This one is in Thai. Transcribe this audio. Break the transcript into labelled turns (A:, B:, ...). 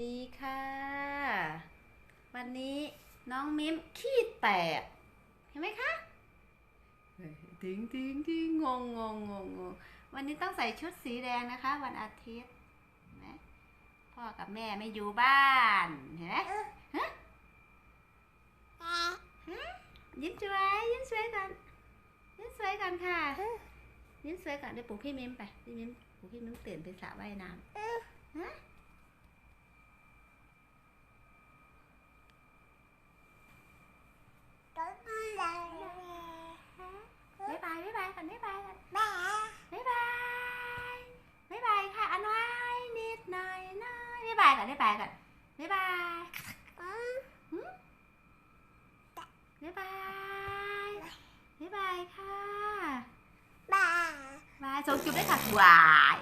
A: ดีค่ะ วันนี้น้องมิมขี้แตก เห็นไหมคะเฮ้ยทิ้งทิ้งทิ้งงงงงงงงงวันนี้ต้องใส่ชุดสีแดงนะคะ วันอาทิตย์เห็นไหมพ่อกับแม่ไม่อยู่บ้านเห็นไหมฮะฮะยิ้มสวยยิ้มสวยก่อนยิ้มสวยก่อนค่ะยิ้มสวยก่อนเดี๋ยวปลุกพี่มิมไปพี่มิมปลุกพี่มิมตื่นไปสระว่ายน้ำฮะ บ๊ายบายบ๊ายบายก่อนบ๊ายบายก่อนบ๊ายบายบ๊ายบายค่ะอันน้อยนิดหน่อยน้อย บ๊ายบายก่อนบ๊ายบายก่อนบ๊ายบายหืมบ๊ายบายบ๊ายบายค่ะบายส่งจุ๊บด้วยค่ะวายวาย